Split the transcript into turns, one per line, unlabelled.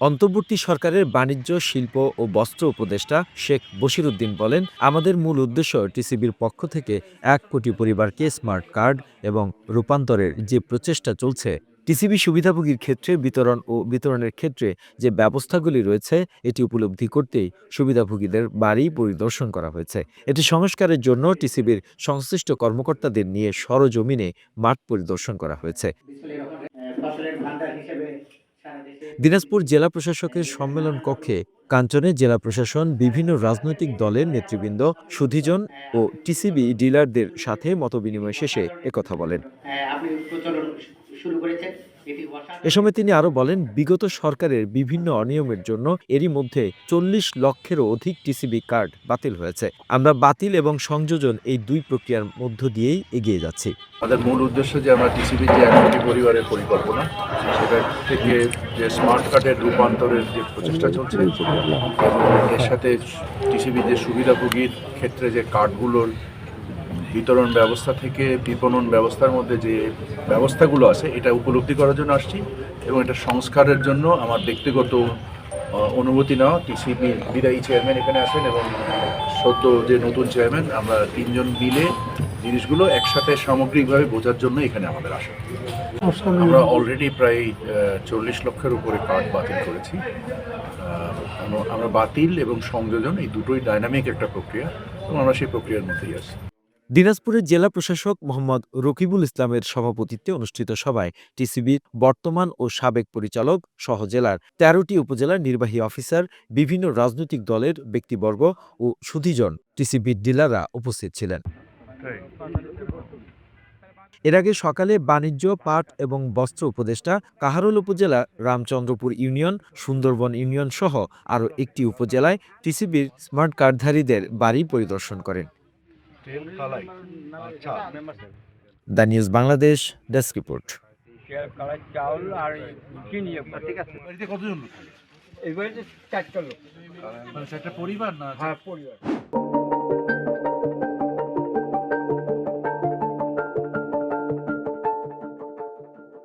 অন্তর্বর্তী সরকারের বাণিজ্য, শিল্প ও বস্ত্র উপদেষ্টা শেখ বশিরউদ্দিন বলেন, আমাদের মূল উদ্দেশ্য টিসিবির পক্ষ থেকে এক কোটি পরিবারকে স্মার্ট কার্ড এবং রূপান্তরের যে প্রচেষ্টা চলছে, টিসিবি সুবিধাভোগীর ক্ষেত্রে বিতরণ ও বিতরণের ক্ষেত্রে যে ব্যবস্থাগুলি রয়েছে, এটি উপলব্ধি করতেই সুবিধাভোগীদের বাড়ি পরিদর্শন করা হয়েছে। এটি সংস্কারের জন্য টিসিবির সংশ্লিষ্ট কর্মকর্তাদের নিয়ে সরজমিনে মাঠ পরিদর্শন করা হয়েছে। দিনাজপুর জেলা প্রশাসকের সম্মেলন কক্ষে কাঞ্চনে জেলা প্রশাসন, বিভিন্ন রাজনৈতিক দলের নেতৃবৃন্দ, সুধিজন ও টিসিবি ডিলারদের সাথে মতবিনিময় শেষে একথা বলেন।
শুরু করেছেন
এ সময় তিনি আরও বলেন বিগত সরকারের বিভিন্ন অনিয়মের জন্য এরই মধ্যে চল্লিশ লক্ষেরও অধিক টিসিবি কার্ড বাতিল হয়েছে। আমরা বাতিল এবং সংযোজন এই দুই প্রক্রিয়ার মধ্য দিয়েই এগিয়ে যাচ্ছি।
আমাদের মূল উদ্দেশ্য যে আমরা টিসিবি যে এক কোটি পরিবারের পরিকল্পনা সেটা থেকে যে স্মার্ট কার্ডের রূপান্তরের যে প্রচেষ্টা চলছে এবং এর সাথে টিসিবি যে সুবিধাভোগীর ক্ষেত্রে যে কার্ডগুলোর বিতরণ ব্যবস্থা থেকে বিপণন ব্যবস্থার মধ্যে যে ব্যবস্থাগুলো আছে এটা উপলব্ধি করার জন্য আসছি এবং এটা সংস্কারের জন্য আমার ব্যক্তিগত অনুমতি নেওয়া টিসিবি বিদায়ী চেয়ারম্যান এখানে আছেন এবং সদ্য যে নতুন চেয়ারম্যান আমরা তিনজন মিলে জিনিসগুলো একসাথে সামগ্রিকভাবে বোঝার জন্য এখানে আমাদের আসা। আমরা অলরেডি প্রায় চল্লিশ লক্ষের উপরে কার্ড বাতিল করেছি। আমরা- আমরা বাতিল এবং সংযোজন এই দুটোই ডাইনামিক একটা প্রক্রিয়া এবং আমরা সেই প্রক্রিয়ার মধ্যেই আছি।
দিনাজপুরের জেলা প্রশাসক মোহাম্মদ রকিবুল ইসলামের সভাপতিত্বে অনুষ্ঠিত সভায় টিসিবির বর্তমান ও সাবেক পরিচালক সহ জেলার তেরোটি উপজেলার নির্বাহী অফিসার, বিভিন্ন রাজনৈতিক দলের ব্যক্তিবর্গ ও সুধীজন টিসিবির ডিলাররা উপস্থিত ছিলেন। এর আগে সকালে বাণিজ্য, পাট এবং বস্ত্র উপদেষ্টা কাহারোল উপজেলা, রামচন্দ্রপুর ইউনিয়ন, সুন্দরবন ইউনিয়ন সহ আরও একটি উপজেলায় টিসিবির স্মার্ট কার্ডধারীদের বাড়ি পরিদর্শন করেন। The news Bangladesh desk report.
Colour চাউল আর চিনি ঠিক আছে।
বাড়িতে কতজন লোক?
এবারে চারটা লোক।
মানে একটা পরিবার না
হ্যাঁ পরিবার।